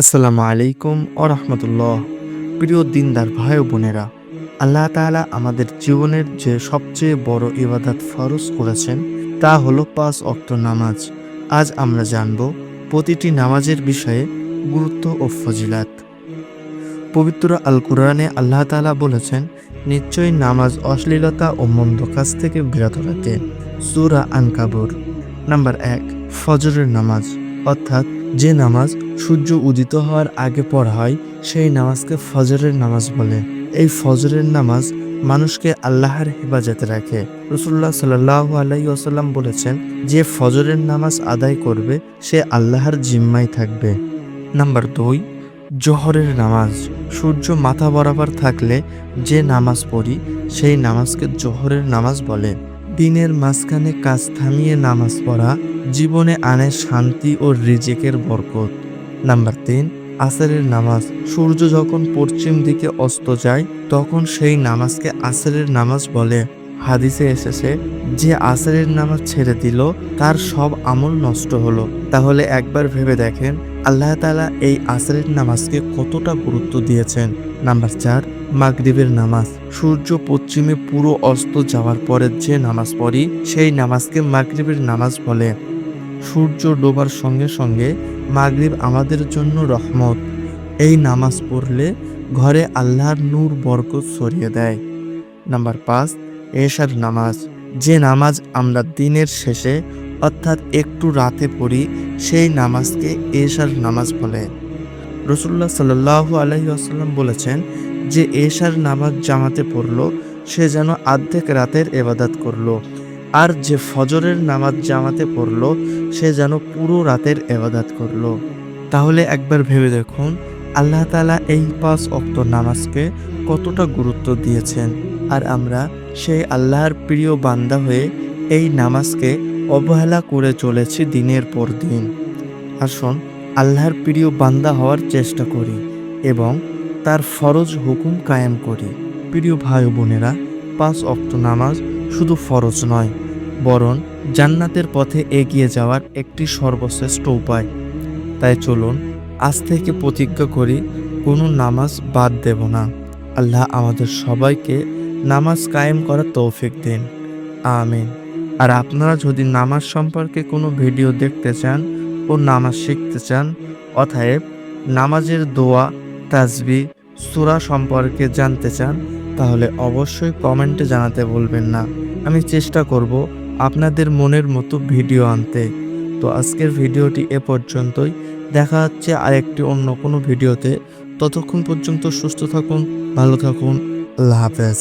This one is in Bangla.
আসসালামু আলাইকুম ও রহমতুল্লাহ। প্রিয় দিনদার ভাই বোনেরা, আল্লাহ তাআলা আমাদের জীবনের যে সবচেয়ে বড় ইবাদত ফরজ করেছেন, তা হলো পাঁচ অক্ত নামাজ। আজ আমরা জানব প্রতিটি নামাজের বিষয়ে গুরুত্ব ও ফজিলাত। পবিত্র আল কুরআনে আল্লাহ তাআলা বলেছেন, নিশ্চয়ই নামাজ অশ্লীলতা ও মন্দ কাজ থেকে বিরত রাখে সুরা আনকাবুর, নাম্বার এক, ফজরের নামাজ, অর্থাৎ যে নামাজ সূর্য উদিত হওয়ার আগে পড়া হয়, সেই নামাজকে ফজরের নামাজ বলে। এই ফজরের নামাজ মানুষকে আল্লাহর হেফাজতে রাখে। রসুল্লাহ সাল্লাহ আলাই আসাল্লাম বলেছেন, যে ফজরের নামাজ আদায় করবে, সে আল্লাহর জিম্মায় থাকবে। নাম্বার দুই, জোহরের নামাজ। সূর্য মাথা বরাবর থাকলে যে নামাজ পড়ি, সেই নামাজকে জোহরের নামাজ বলে। দিনের মাঝখানে কাজ থামিয়ে নামাজ পড়া, জীবনে আনে শান্তি ও রিজেকের বরকত। নাম্বার তিন, আসরের নামাজ। সূর্য যখন পশ্চিম দিকে অস্ত যায়, তখন সেই নামাজকে আসরের নামাজ বলে। হাদিসে এসেছে, যে আসরের নামাজ ছেড়ে দিল, তার সব আমল নষ্ট হলো। তাহলে একবার ভেবে দেখেন, আল্লাহ তালা এই আসরের নামাজকে কতটা গুরুত্ব দিয়েছেন। নাম্বার চার মাগরিবের নামাজ। সূর্য পশ্চিমে পুরো অস্ত যাওয়ার পরে যে নামাজ পড়ি, সেই নামাজকে মাগরিবের নামাজ বলে। সূর্য ডোবার সঙ্গে সঙ্গে মাগরিব আমাদের জন্য রহমত। এই নামাজ পড়লে ঘরে আল্লাহর নূর বরকত ছড়িয়ে দেয়। নাম্বার পাঁচ, এশার নামাজ। যে নামাজ আমরা দিনের শেষে, অর্থাৎ একটু রাতে পড়ি, সেই নামাজকে এশার নামাজ বলে। রসুল্লাহ সাল্লাহ আলহি বলেছেন যে এশার নামাজ জামাতে পড়ল, সে যেন আর্ধেক রাতের এবাদাত করল। আর যে ফজরের নামাজ জামাতে পড়ল, সে যেন পুরো রাতের এবাদাত করল। তাহলে একবার ভেবে দেখুন, আল্লাহ তালা এই পাঁচ অক্ত নামাজকে কতটা গুরুত্ব দিয়েছেন। আর আমরা সেই আল্লাহর প্রিয় বান্দা হয়ে এই নামাজকে অবহেলা করে চলেছি দিনের পর দিন। আসুন, আল্লাহর প্রিয় বান্দা হওয়ার চেষ্টা করি এবং তার ফরজ হুকুম কায়েম করি। প্রিয় ভাই বোনেরা, পাঁচ অক্ত নামাজ শুধু ফরজ নয়, বরং জান্নাতের পথে এগিয়ে যাওয়ার একটি সর্বশ্রেষ্ঠ উপায়। তাই চলুন, আজ থেকে প্রতিজ্ঞা করি, কোনো নামাজ বাদ দেব না। আল্লাহ আমাদের সবাইকে নামাজ কায়েম করার তৌফিক দিন। আমিন। আর আপনারা যদি নামাজ সম্পর্কে কোনো ভিডিও দেখতে চান ও নামাজ শিখতে চান, অতএব নামাজের দোয়া তাজবি সুরা সম্পর্কে জানতে চান, তাহলে অবশ্যই কমেন্টে জানাতে বলবেন না। আমি চেষ্টা করব আপনাদের মনের মতো ভিডিও আনতে। তো আজকের ভিডিওটি এ পর্যন্তই। দেখা হচ্ছে আরেকটি অন্য কোনো ভিডিওতে। ততক্ষণ পর্যন্ত সুস্থ থাকুন, ভালো থাকুন। আল্লাহ হাফেজ।